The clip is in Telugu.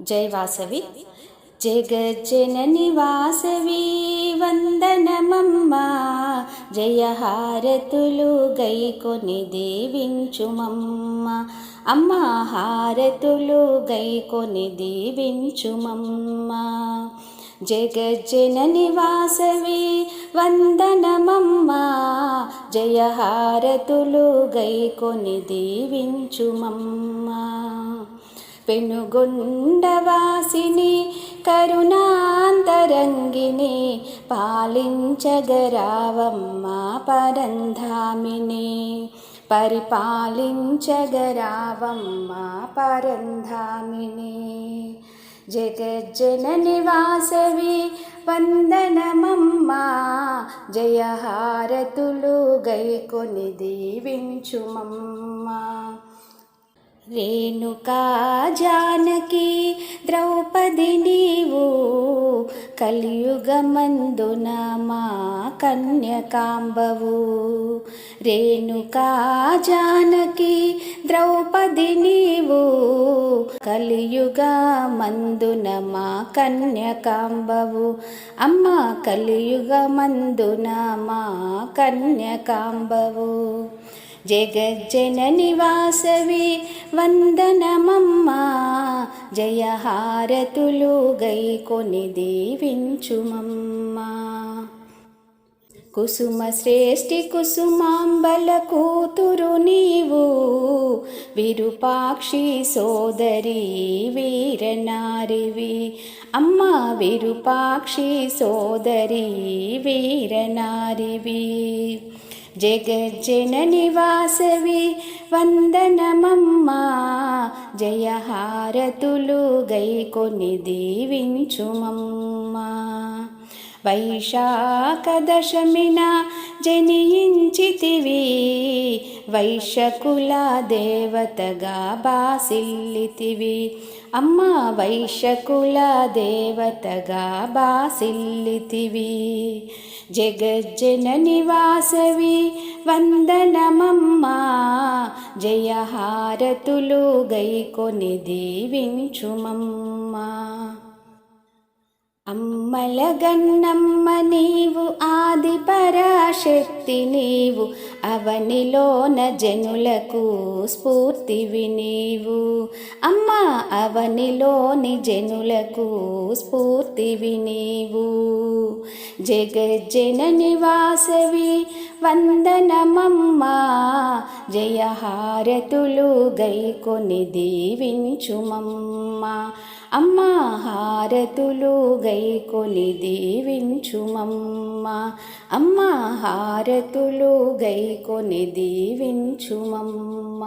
జై వాసవి. జగజ్జనని వాసవి వందనమమ్మ. జయహారతులు గైకొని దీవించుమమ్మ. అమ్మ హారతులు గైకొని దీవించుమమ్మ. జగజ్జనని వాసవి వందనమమ్మ. జయహారతులు గైకొని దీవించుమమ్మ. పెనుగొండవాసిని కరుణాంతరంగిని పాలించగరావమ్మ పరంధామిని. పరిపాలించగరావమ్మ పరంధామిని. జగజ్జనని వాసవి వందనమమ్మ జయ గైకొని దీవించుమమ్మా. రేణుకా జానకి ద్రౌపది నీవు కలియుగమందున మా కన్యకాంబవు. రేణుకా జానకి ద్రౌపది నీవు కలియుగమందున మా కన్యకాంబవు. అమ్మ కలియుగమందున మా కన్యకాంబవు. జగజ్జన నివాసవి వందనమమ్మా. జయహారతులు గై గైకొని దీవించుమమ్మా. కుసుమ శ్రేష్ఠి కుసుమాంబల కూతురు నీవు. విరూపాక్షి సోదరి వీరనారివి. అమ్మ విరూపాక్షి సోదరి వీరనారివి. జగజ్జననివాసవి వందనమమ్మా. జయహారతులు గైకొని దీవించుమమ్మా. వైశాఖదశమిన జనించితివి వైశకుల దేవతగా బాసిల్లితివి. అమ్మ వైశకుల దేవతగా బాసిల్లితివి. జగజ్జన నివాసవి వందనమమ్మా జయహారతులు గైకొని దీవించుమమ్మా అమ్మల గన్నమ్మ నీవు ఆది పరాశక్తి నీవు అవనిలోన జనులకు స్ఫూర్తివి నీవు అమ్మ అవనిలోని జనులకు స్ఫూర్తివి నీవు జగజ్జన నివాసవి వందనమమ్మా. జయ హారతులు గైకొని దీవించుమమ్మ. అమ్మ హారతులు గైకొని దీవించుమమ్మ. అమ్మ హారతులు గైకొని దీవించుమమ్మ.